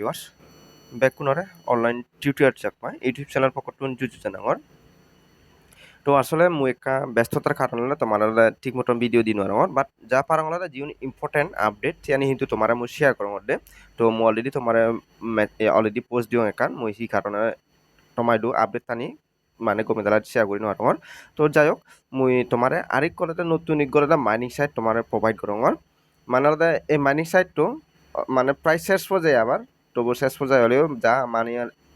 viewers বেকুনরে online tutorial Chakma YouTube channel পকটুন জুজু জানাঙর তো আসলে মু একা ব্যস্ততার কারণে তোমার ঠিক মতন ভিডিও দিন আর বাট যা পারাং জিউন ইম্পর্টেন্ট আপডেট তিয়ানি কিন্তু তোমার মু শেয়ার করং দে তো মু অলরেডি তোমার অলরেডি পোস্ট দিও একান মই সেই কারণে তোমাইদু আপডেট টানি মানে গমে দালা শেয়ার করি নোয়ার তো যাই হোক মুই তোমার আরেক কলেতে নতুন ইগলে মাইনিং সাইট তোমার প্রোভাইড করঙর মানে এই মাইনিং সাইটটো মানে প্রায় শেষ পর্যায়ে আবার। তবু শেষ পর্যায়ে হলেও যা মানে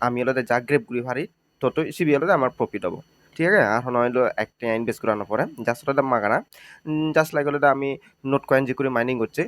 আমি হলো যা গ্রেপ গুলি ভারি তত সিবি হলো আমার প্রফিট হব। ঠিক আছে? আর নইলো একটা ইনভেস্ট করানোর পরে জাস্ট হলো মাগানা জাস্ট লাইক হলো আমি নোট কয়েন যে করে মাইনিং করছি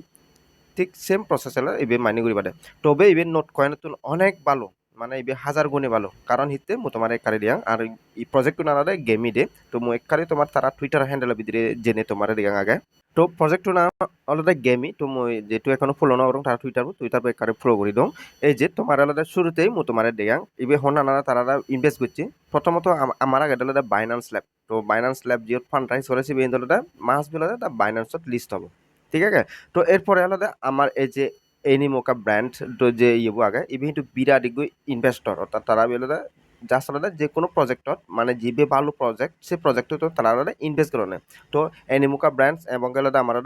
ঠিক সেম প্রসেস হলে এবার মাইনিং করি পারে তবে এবার নোট কয়েন অনেক ভালো মানে এবার হাজার গুণে ভালো। কারণ হিতে মু তোমার এক কারি দিয়াং আর এই প্রজেক্ট না গেমি দে। তো মু এক কারি তোমার তারা টুইটার হ্যান্ডেল ভিতরে জেনে তোমার দিয়াং আগে তো প্ৰজেক্টটোৰ নাম অলরেডি গেমি তো মই যেহেতু এখনও ফলো না নকৰোঁ তাৰ টুইটাৰ টুইটাৰ পৰা একারে ফলো কৰি দিওঁ এই যে তোমার আলাদা শুরুতেই মু তোমার দেয়াং ইবে হন আলাদা তারা ইনভেস্ট করছি। প্রথমত আমার আগে আলাদা বাইনান্স ল্যাব তো বাইনান্স ল্যাব যিহত ফান্ড রাইজ করেছি এই আলাদা মাস বিলাদা তা বাইনান্সত লিস্ট হ'ব। ঠিক আছে? তো এরপরে আলাদা আমার এই যে ব্র্যান্ড তো যে ইয়েবো আগে ইবে কিন্তু বিরাট ইনভেস্টর অর্থাৎ তারা আলাদা জাস্ট আলাদা যে কোনো প্রজেক্টত মানে যিবে ভালো প্রজেক্ট সেই প্রজেক্টত তারা আলাদা ইনভেস্ট করে তো এনিমোকা ব্র্যান্ডস এবং আলাদা আমার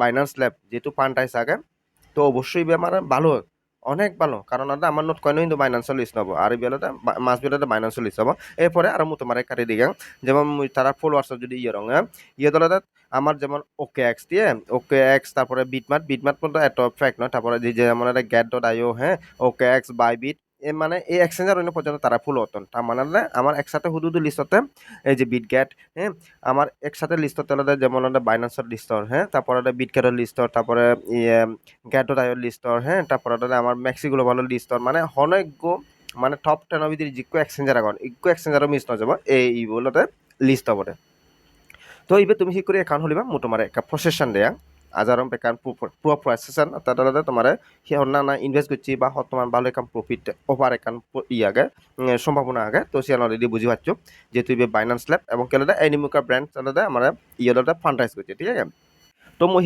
বাইনান্স ল্যাব যেহেতু ফান্ড আগে, তো অবশ্যই আমার ভালো অনেক ভালো। কারণ আদা আমার নোট কয়েন কিন্তু বাইনান্সের লিস্ট হব আর বেলাতে মাস বেলাতে বাইনান্সের লিস্ট হব। এরপরে আর মু তোমার কাটি দিগাং। যেমন তারা ফলোয়ার্স যদি ইয়ে রঙে ইয়ে দলাতে আমার যেমন ওকে এক্স দিয়ে ওকে এক্স তারপরে বিটমার্ট বিটমার্ট পর্যন্ত এত ফ্যাক্ট নয়। তারপরে যে যেমন একটা গ্যাট ডট আইও হ্যাঁ ওকে এক্স বাই বিট মানে এই এক্সচেঞ্জার অন্য পর্যন্ত তারা ফুল হতন তার মানে আমার একসাথে হুদুদু লিস্টতে এই যে বিট গ্যাট হ্যাঁ আমার একসাথে লিস্টতে হলে যেমন বাইনান্সের লিস্টর হ্যাঁ তারপরে বিট গ্যাটের লিস্টর তারপরে ইয়ে গ্যাটো আইর লিস্টর হ্যাঁ তারপরে আমার মেক্সি গ্লোবালের লিস্টর মানে অনেক মানে টপ টেন ভিতরে যিকো এক্সচেঞ্জার আগন ইকো এক্সচেঞ্জারও মিস নযাব এই ইগুলোতে লিস্ট হবরে তো এইবার তুমি কি করে একাউন্ট হলিবা মো তোমার একটা প্রসেসন দেয়া। আজারম পেকান পুরো প্রসেসন তাহলে তোমার সে না ইনভেস্ট করছি বা তোমার ভালো একান প্রফিট ওভার একান ই আগে সম্ভাবনা আগে। তো সে অলরেডি বুঝি পাচ্ছ যেহেতু বাইনান্স ল্যাব এবং কেলাদা এনিমুকা ব্র্যান্ড তাহলে আমার ইয়েটা ফান্ডাইজ করছে ঠিক আছে? তো মই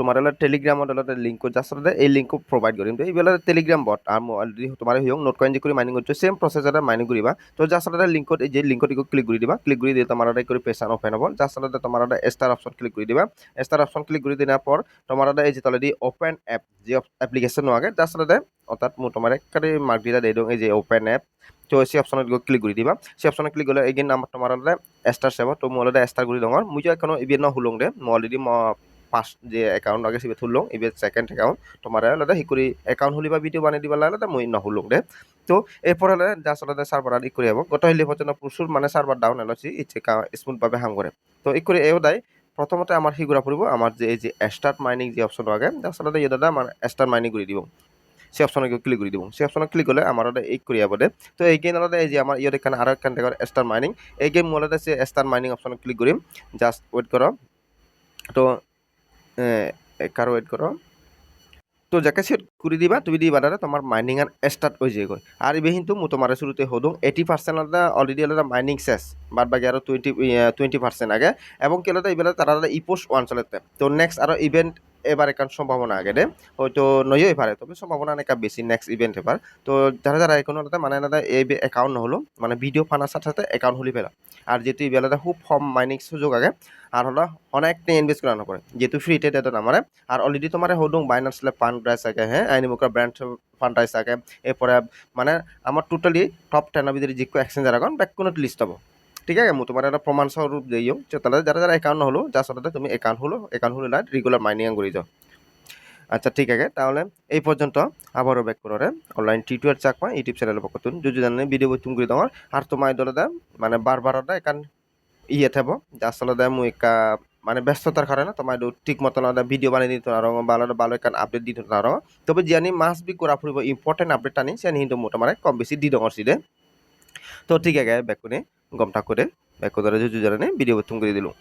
তোমার হলে টেলিগ্রামত হলে লিঙ্ক জাস্ট হলে এই লিঙ্ক প্রোভাইড করিম তো এইবেলা টেলিগ্রাম বট আর মই তোমার হিয়ং নোট কয়েন যে করে মাইনিং করছ সেম প্রসেস এটা মাইনিং করিবা তো জাস্ট হলে লিঙ্কত এই যে লিঙ্কত ক্লিক করে দিবা। ক্লিক করে দিয়ে তোমার করে পেশান ওপেন হব। জাস্ট হলে তোমার স্টার অপশন ক্লিক করে দিবা। স্টার অপশন ক্লিক করে দেওয়ার পর তোমার এই যে তলেদি ওপেন অ্যাপ যে অ্যাপ্লিকেশন আগে জাস্ট হলে অর্থাৎ মই তোমার একেবারে মার্ক দিলা দিয়ে দিওঁ, এই যে ওপেন অ্যাপ তো সেই অপশনত গৈ ক্লিক কৰি দিবা। সেই অপশনত ক্লিক কৰিলে এগেইন নাম্বাৰ তোমাৰ এষ্টাৰ চাব। তো মই অলৰেডি এষ্টাৰ কৰি দিওঁ মই যে এখন ইভিন হুলং দে। মই অলরেডি পাঁচ যে একাউন্ট আগে সিবে থুললো এবার সেকেন্ড একাউন্ট তোমার আলাদা হিকুরি একাউন্ট হলিবা ভিডিও বানিয়ে দিবা আলাদা মই নহুলুক দে। তো এরপর হলে জাস্ট আলাদা সার্ভার ই করে যাব গত হইলে পর্যন্ত প্রচুর মানে সার্ভার ডাউন এলাছি ইচ্ছে স্মুথভাবে হাম করে। তো ই করে এও দেয় প্রথমতে আমার সিগুড়া পড়ব আমার যে, এই যে স্টার্ট মাইনিং যে অপশন আগে জাস্ট আলাদা ইয়ে দাদা আমার স্টার্ট মাইনিং করে দিব। সেই অপশনে ক্লিক করে দিব। সেই অপশনে ক্লিক করলে আমার এই করে যাব দে। তো এই গেম আলাদা এই যে আমার ইয়ে এখানে আরও এখান থেকে স্টার মাইনিং এই গেম আলাদা সে স্টার মাইনিং অপশনে ক্লিক করিম জাস্ট ওয়েট করো। তো কারও ওয়েট করো। তো সেট করে দিবা, তুমি দিবা দাদা তোমার মাইনিং আর স্টার্ট হয়ে যাবে আর এবে কিন্তু মু তোমার শুরুতে হদুং এইটি পার্সেন্ট আলাদা অলরেডি আলাদা মাইনিং শেষ, বাদ বাকি আরও টুয়েন্টি টুয়েন্টি পার্সেন্ট আগে। এবং কি ইবেলা তারা ইপোস্ট ওয়ান চলেতে। তো নেক্সট আরও ইভেন্ট এবার একান সম্ভাবনা আগে হয়তো নয়ও এবারে, তবে সম্ভাবনা অনেক বেশি নেক্সট ইভেন্ট এবার। তো যারা যারা এখন মানে আলাদা এই অ্যাকাউন্ট নহলো মানে ভিডিও ফানার সাথে সাথে অ্যাকাউন্ট হলি ফেলা আর যেহেতু এই বেলাতে খুব কম মাইনিং সুযোগ আগে, আর হলো অনেকটা ইনভেস্ট করানো পড়ে যেহেতু ফ্রিতে এটা আমার আর অলরেডি তোমার হদুং বাইনান্স ফান্ড রাইস থাকে হ্যাঁ আইনিমুকা ব্র্যান্ড ফান্ড রাইস থাকে এরপরে মানে আমার টোটালি টপ টেনের ভিতরে যে এক্সচেঞ্জার এখন ব্যাক কোনো লিস্ট হব ঠিক আছে তোমার একটা প্রমাণ স্বরূপ দিও তাহলে যারা যারা অ্যাকাউন্ট হলো যার সাথে তুমি অ্যাকাউন্ট হলো অ্যাকাউন্ট হলে না রেগুলার মাইনিং করে যাও আচ্ছা ঠিক আছে, তাহলে এই পর্যন্ত আবারও ব্যাক করে online tutorial Chakma YouTube channel পক্ষতুন যদি জানেন ভিডিও বৈতুম করে তোমার আর তোমার দলে দেয় মানে বারবার একান ইয়ে থাকব যার সাথে মুই একা মানে ব্যস্ততার কারণে তোমার ঠিক মতন ভিডিও বানিয়ে দিতে পারো ভালো ভালো একান আপডেট দিতে পারো তবে জানি মাস বি করা ফুরিব ইম্পর্টেন্ট আপডেট আনি সে কিন্তু মোটামুটি কম বেশি দি ডর সিদে তো ঠিক আছে ব্যাক করে গমটা করে ব্যাক করে জুজু জানে ভিডিও প্রথম করে দিলাম।